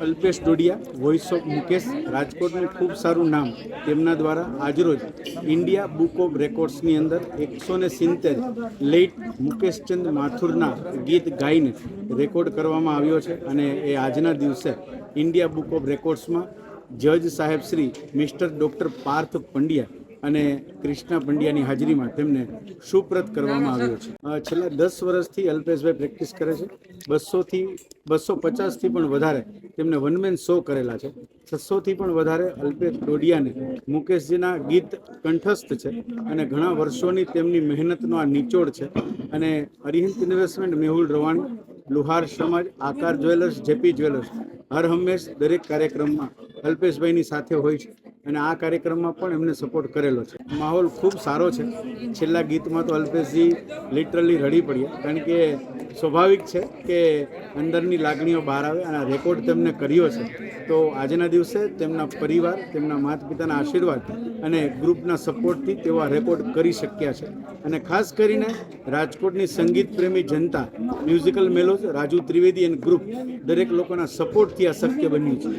Alpesh Dodiya voice of Mukesh રાજકોટનું ખૂબ સારું નામ તેમના દ્વારા આજરોજ ઇન્ડિયા બુક ઓફ રેકોર્ડ્સની અંદર એકસો ને સિત્તેર લેટ મુકેશચંદ માથુરના ગીત ગાઈને રેકોર્ડ કરવામાં આવ્યો છે અને એ આજના દિવસે ઇન્ડિયા બુક ઓફ રેકોર્ડ્સમાં જજ સાહેબ શ્રી મિસ્ટર ડૉક્ટર પાર્થ પંડ્યા અને કૃષ્ણા પંડ્યાની હાજરીમાં તેમને સુપ્રત કરવામાં આવ્યો છે. છેલ્લા દસ વર્ષથી અલ્પેશભાઈ પ્રેક્ટિસ કરે છે. બસોથી, બસો પચાસથી પણ વધારે તેમને વનમેન શો કરેલા છે. છસોથી પણ વધારે અલ્પેશ ડોડિયાને મુકેશજીના ગીત કંઠસ્થ છે અને ઘણા વર્ષોની તેમની મહેનતનો આ નિચોડ છે. અને અરિહંત ઇન્વેસ્ટમેન્ટ મેહુલ રવાણી લુહાર સમાજ, આકાર જ્વેલર્સ, જેપી જ્વેલર્સ, હર હંમેશ દરેક કાર્યક્રમમાં અલ્પેશભાઈની સાથે હોય છે. અને આ કાર્યક્રમમાં પણ એમને સપોર્ટ કરેલો છે. માહોલ ખૂબ સારો છે. છેલ્લા ગીતમાં તો અલ્પેશજી લિટરલી રડી પડ્યા. કારણ કે સ્વાભાવિક છે કે અંદરની લાગણીઓ બહાર આવે અને રેકોર્ડ તેમને કર્યો છે. તો આજના દિવસે તેમના પરિવાર, તેમના માતા પિતાના આશીર્વાદ અને ગ્રુપના સપોર્ટથી તેઓ આ રેકોર્ડ કરી શક્યા છે. અને ખાસ કરીને રાજકોટની સંગીત પ્રેમી જનતા musical mellows Raju Trivedi and group દરેક લોકોના સપોર્ટથી આ શક્ય બન્યું છે.